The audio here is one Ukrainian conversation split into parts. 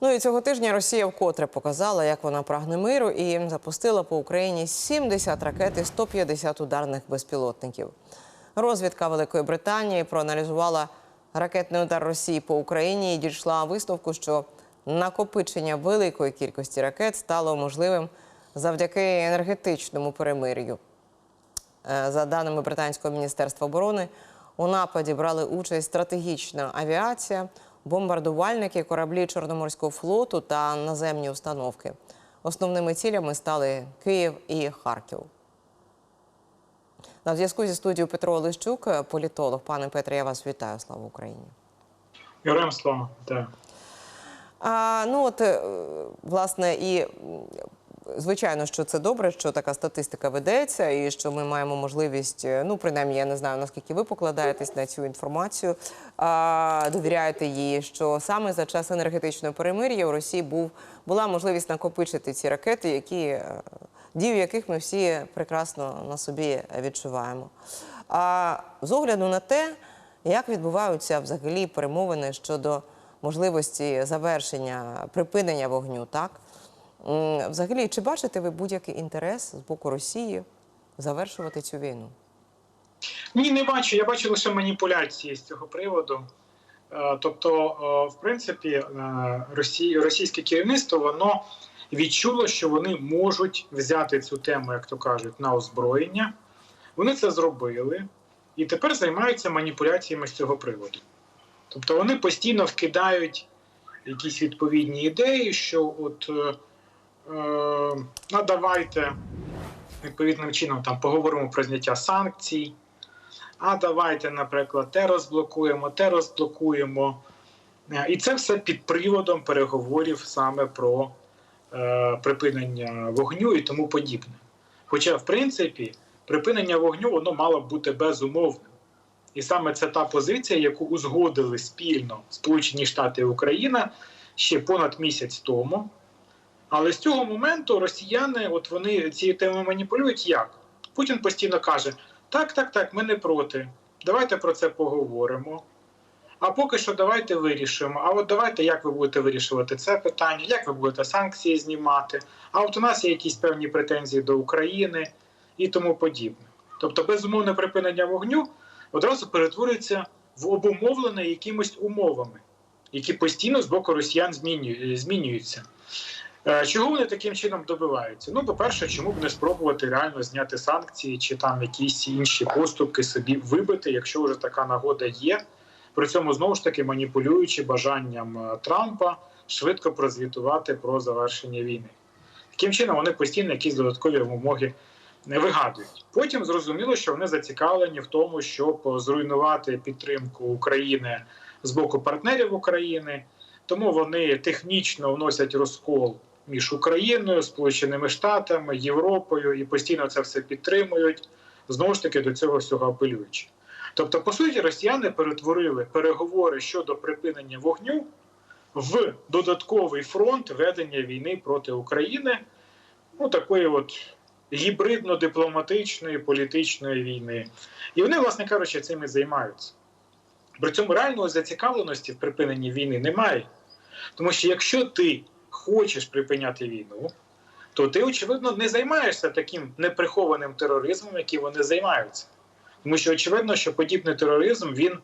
Ну і цього тижня Росія вкотре показала, як вона прагне миру, і запустила по Україні 70 ракет і 150 ударних безпілотників. Розвідка Великої Британії проаналізувала ракетний удар Росії по Україні і дійшла висновку, що накопичення великої кількості ракет стало можливим завдяки енергетичному перемир'ю. Е, За даними британського міністерства оборони, у нападі брали участь стратегічна авіація, бомбардувальники, кораблі Чорноморського флоту та наземні установки. Основними цілями стали Київ і Харків. На зв'язку зі студією Петро Олещук, політолог. Пане Петре, я вас вітаю. Слава Україні. Героям слава, так. А, ну от, е, власне, і звичайно, що це добре, що така статистика ведеться, і що ми маємо можливість, е, ну принаймні, я не знаю, наскільки ви покладаєтесь на цю інформацію, а, довіряєте їй, що саме за час енергетичного перемир'я у Росії був була можливість накопичити ці ракети, які е, дію яких ми всі прекрасно на собі відчуваємо. А з огляду на те, як відбуваються взагалі перемовини щодо можливості завершення припинення вогню, так взагалі, чи бачите ви будь-який інтерес з боку Росії завершувати цю війну? Ні, не бачу. Я бачу лише маніпуляції з цього приводу. Е, Тобто, е, в принципі, е, російське керівництво воно відчуло, що вони можуть взяти цю тему, як то кажуть, на озброєння. Вони це зробили і тепер займаються маніпуляціями з цього приводу. Тобто вони постійно вкидають якісь відповідні ідеї, що от ну, давайте відповідним чином там поговоримо про зняття санкцій. А давайте, наприклад, те розблокуємо, те розблокуємо. Е, І це все під приводом переговорів саме про е, припинення вогню і тому подібне. Хоча, в принципі, припинення вогню воно мало б бути безумовним. І саме це та позиція, яку узгодили спільно Сполучені Штати і Україна ще понад місяць тому. Але з цього моменту росіяни, от вони цією темою маніпулюють як? Путін постійно каже: так, так, так, ми не проти. Давайте про це поговоримо. А поки що давайте вирішимо. А от давайте, як ви будете вирішувати це питання, як ви будете санкції знімати. А от у нас є якісь певні претензії до України і тому подібне. Тобто, безумовне припинення вогню одразу перетворюється в обумовлене якимись умовами, які постійно з боку росіян змінюю- змінюються. Е, Чого вони таким чином добиваються? Ну, по-перше, чому б не спробувати реально зняти санкції чи там якісь інші поступки собі вибити, якщо вже така нагода є. При цьому знову ж таки маніпулюючи бажанням е, Трампа швидко прозвітувати про завершення війни. Таким чином вони постійно якісь додаткові вимоги не вигадують. Потім зрозуміло, що вони зацікавлені в тому, щоб зруйнувати підтримку України з боку партнерів України. Тому вони технічно вносять розкол між Україною, Сполученими Штатами, Європою і постійно це все підтримують. Знову ж таки до цього всього апелюючи. Тобто, по суті, росіяни перетворили переговори щодо припинення вогню в додатковий фронт ведення війни проти України, ну такої от гібридно-дипломатичної політичної війни. І вони, власне кажучи, цим і займаються. При цьому реальної зацікавленості в припиненні війни немає. Тому що якщо ти хочеш припиняти війну, то ти, очевидно, не займаєшся таким неприхованим тероризмом, який вони займаються. Тому що очевидно, що подібний тероризм він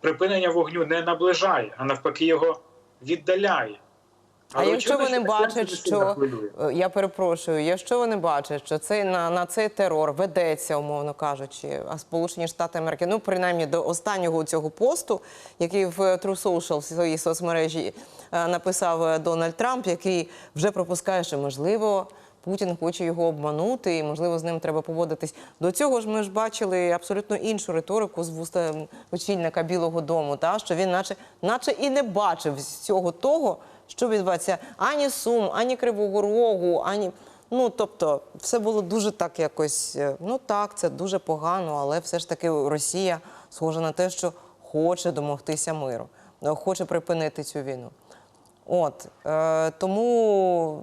припинення вогню не наближає, а навпаки, його віддаляє. А Але, якщо вони бачать, що. Е, Я перепрошую, якщо вони бачать, що цей на, на цей терор ведеться, умовно кажучи, а Сполучені Штати Америки, ну принаймні до останнього цього посту, який в True Social в своїй соцмережі е, написав е, Дональд Трамп, який вже пропускає, що можливо. Путін хоче його обманути, і можливо з ним треба поводитись. До цього ж ми ж бачили абсолютно іншу риторику з вуста очільника Білого Дому, та що він, наче, наче і не бачив всього того, що відбувається ані Сум, ані Кривого Рогу, ані. Ну, тобто, все було дуже так якось. е, Ну так, це дуже погано, але все ж таки Росія схожа на те, що хоче домогтися миру, е, хоче припинити цю війну. От е, тому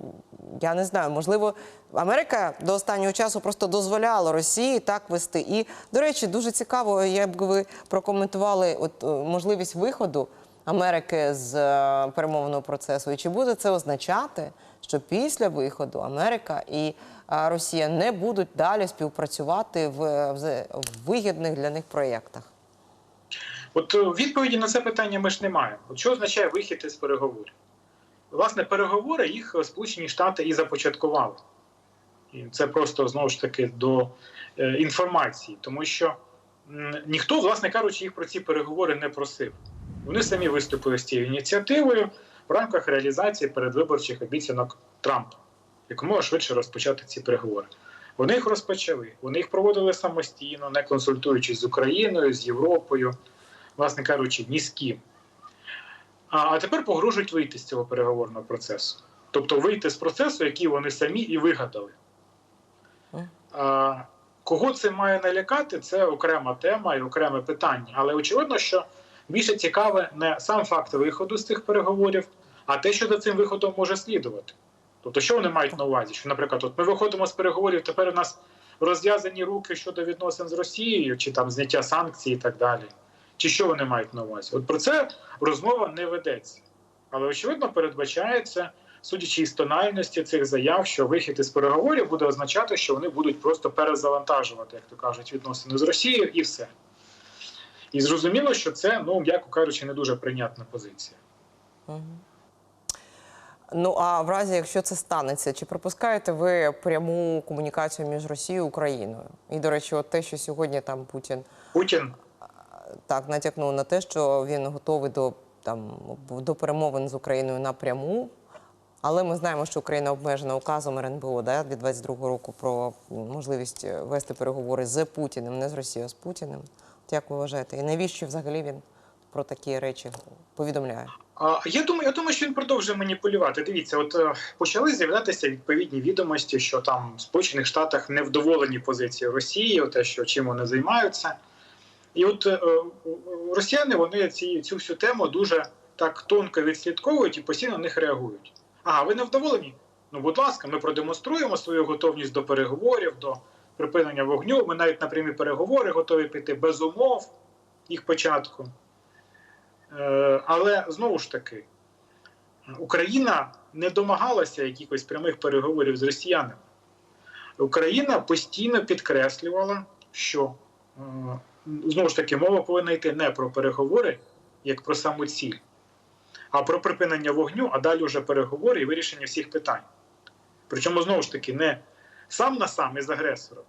я не знаю, можливо, Америка до останнього часу просто дозволяла Росії так вести. І, до речі, дуже цікаво, як би ви прокоментували от, е, можливість виходу Америки з е, перемовного процесу? І чи буде це означати, що після виходу Америка і е, Росія не будуть далі співпрацювати в, в вигідних для них проєктах? От е, відповіді на це питання ми ж не маємо. От що означає вихід із переговорів? Власне, переговори їх е, Сполучені Штати і започаткували. І це просто знову ж таки до е, інформації, тому що ніхто, власне кажучи, їх про ці переговори не просив. Вони самі виступили з цією ініціативою в рамках реалізації передвиборчих обіцянок Трампа, якомога швидше розпочати ці переговори. Вони їх розпочали, вони їх проводили самостійно, не консультуючись з Україною, з Європою, власне кажучи, ні з ким. А, тепер погрожують вийти з цього переговорного процесу. Тобто вийти з процесу, який вони самі і вигадали. А, кого це має налякати, це окрема тема і окреме питання. Але очевидно, що більше цікаве не сам факт виходу з цих переговорів, а те, що за цим виходом може слідувати. Тобто, що вони мають на увазі? Що, наприклад, от ми виходимо з переговорів, тепер у нас розв'язані руки щодо відносин з Росією, чи там зняття санкцій і так далі. Чи що вони мають на увазі? От про це розмова не ведеться. Але очевидно передбачається, судячи із тональності цих заяв, що вихід із переговорів буде означати, що вони будуть просто перезавантажувати, як то кажуть, відносини з Росією і все. І зрозуміло, що це, ну м'яко кажучи, не дуже прийнятна позиція. Ну а в разі, якщо це станеться, чи пропускаєте ви пряму комунікацію між Росією і Україною? І, до речі, от те, що сьогодні там Путін Путін так натякнув на те, що він готовий до там до перемовин з Україною напряму. Але ми знаємо, що Україна обмежена указом РНБО да, від 22-го року про можливість вести переговори з Путіним, не з Росією, а з Путіним. Як ви вважаєте? І навіщо взагалі він про такі речі повідомляє? Я думаю, я думаю, що він продовжує маніпулювати. Дивіться, от е, почали з'являтися відповідні відомості, що там в Сполучених Штатах невдоволені позиції Росії, те, що чим вони займаються. І от е, росіяни вони ці, цю всю тему дуже так тонко відслідковують і постійно на них реагують. Ага, ви не вдоволені? Ну, будь ласка, ми продемонструємо свою готовність до переговорів, до припинення вогню. Ми навіть на прямі переговори готові піти без умов їх початку. Е, Але знову ж таки, Україна не домагалася якихось прямих переговорів з росіянами. Україна постійно підкреслювала, що е, знову ж таки мова повинна йти не про переговори, як про саму ціль, а про припинення вогню, а далі вже переговори і вирішення всіх питань. Причому знову ж таки не сам на сам із агресором,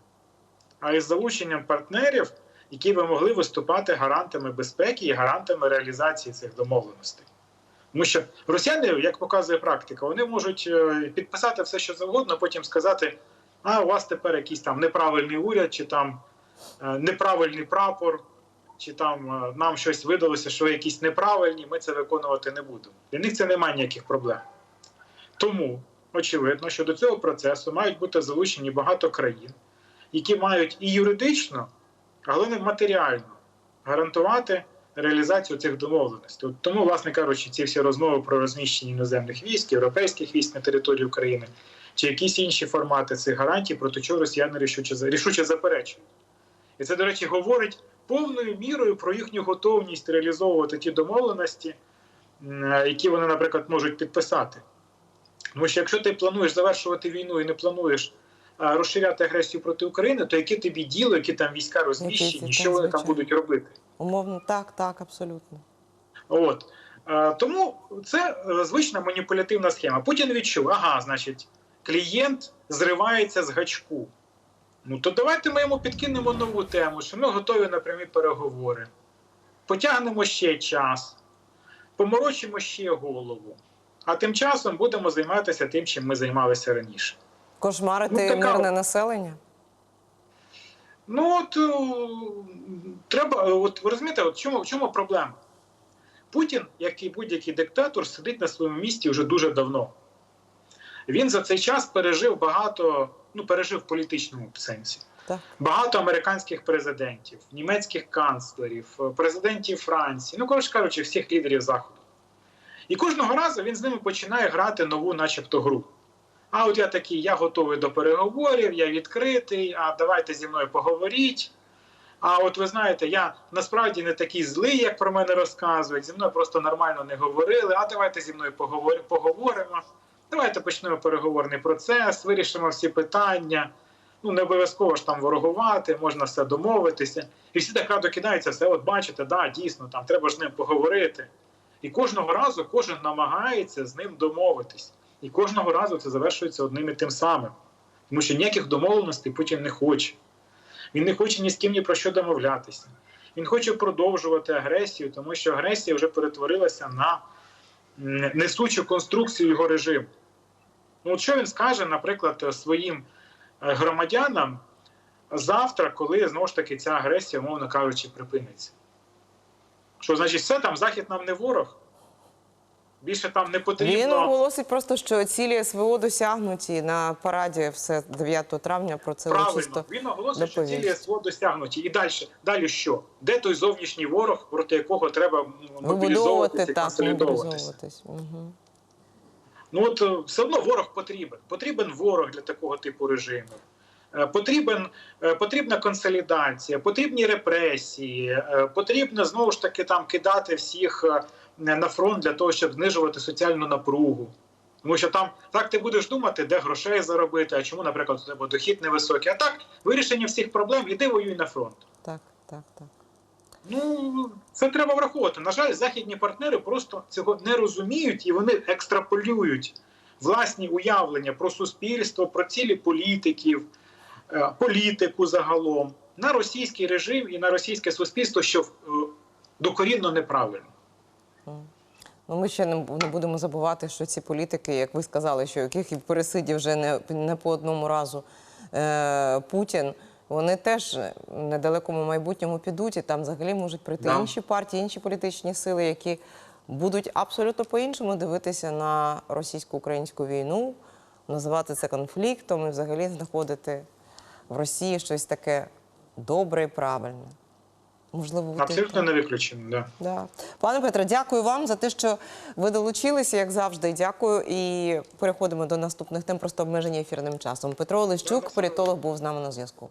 а із залученням партнерів, які би могли виступати гарантами безпеки і гарантами реалізації цих домовленостей. Тому що росіяни, як показує практика, вони можуть е, підписати все, що завгодно, потім сказати: а у вас тепер якийсь там неправильний уряд, чи там е, неправильний прапор, чи там е, нам щось видалося, що ви якісь неправильні, ми це виконувати не будемо. Для них це немає ніяких проблем. Тому очевидно, що до цього процесу мають бути залучені багато країн, які мають і юридично, а головне матеріально гарантувати реалізацію цих домовленостей. От Тому, власне кажучи, ці всі розмови про розміщення іноземних військ, європейських військ на території України чи якісь інші формати цих гарантій, проти чого росіяни рішуче, рішуче заперечують. І це, до речі, говорить повною мірою про їхню готовність реалізовувати ті домовленості, які вони, наприклад, можуть підписати. Тому що якщо ти плануєш завершувати війну і не плануєш розширяти агресію проти України, то яке тобі діло, які там війська розміщені, що вони там будуть робити? Умовно, так, так, абсолютно. От тому це е, звична маніпулятивна схема. Путін відчув, ага, значить, клієнт зривається з гачку. Ну то давайте ми йому підкинемо нову тему, що ми готові на прямі переговори. Потягнемо ще час, поморочимо ще голову. А тим часом будемо займатися тим, чим ми займалися раніше. Кошмарити Ну, така- мирне населення? Ну от е, треба, от ви розумієте, от в чому, в чому проблема? Путін, як і будь-який диктатор, сидить на своєму місці вже дуже давно. Він за цей час пережив багато, ну пережив в політичному сенсі. Так. Багато американських президентів, німецьких канцлерів, президентів Франції, ну коротше кажучи, всіх лідерів Заходу. І кожного разу він з ними починає грати нову, начебто, гру. А от я такий, я готовий до переговорів, я відкритий, а давайте зі мною поговоріть. А от ви знаєте, я насправді не такий злий, як про мене розказують. Зі мною просто нормально не говорили. А давайте зі мною поговоримо. Давайте почнемо переговорний процес, вирішимо всі питання. Ну, не обов'язково ж там ворогувати, можна все домовитися. І всі так радо кидаються, все, от бачите, да, дійсно, там треба ж з ним поговорити. І кожного разу кожен намагається з ним домовитись. І кожного разу це завершується одним і тим самим. Тому що ніяких домовленостей Путін не хоче. Він не хоче ні з ким ні про що домовлятися. Він хоче продовжувати агресію, тому що агресія вже перетворилася на несучу конструкцію його режиму. Ну, от що він скаже, наприклад, своїм е, громадянам завтра, коли знову ж таки ця агресія, умовно кажучи, припиниться? Що значить, все там захід нам не ворог? Більше там не потрібно. Він оголосить просто, що цілі СВО досягнуті на параді все 9 травня. Про це Правильно, він оголосив, що цілі СВО досягнуті. І далі, далі що? Де той зовнішній ворог, проти якого треба мобілізовуватися і консолідовуватися? Угу. Ну от е, все одно ворог потрібен. Потрібен ворог для такого типу режиму. Е, Потрібен, е, потрібна консолідація, потрібні репресії, е, потрібно знову ж таки там кидати всіх на фронт для того, щоб знижувати соціальну напругу. Тому що там так ти будеш думати, де грошей заробити, а чому, наприклад, у тебе дохід невисокий. А так, вирішення всіх проблем, іди воюй на фронт. Так, так, так. Ну, це треба враховувати. На жаль, західні партнери просто цього не розуміють і вони екстраполюють власні уявлення про суспільство, про цілі політиків, політику загалом на російський режим і на російське суспільство, що е, докорінно неправильно. Ну, ми ще не будемо забувати, що ці політики, як ви сказали, що яких і пересидів вже не, не по одному разу е, Путін, вони теж в недалекому майбутньому підуть, і там взагалі можуть прийти Да. інші партії, інші політичні сили, які будуть абсолютно по-іншому дивитися на російсько-українську війну, називати це конфліктом і взагалі знаходити в Росії щось таке добре і правильне. Можливо, бути Абсолютно так. не виключено. Да. Да. Пане Петре, дякую вам за те, що ви долучилися, як завжди. Дякую. І переходимо до наступних тем, просто обмеження ефірним часом. Петро Олещук, політолог, був з нами на зв'язку.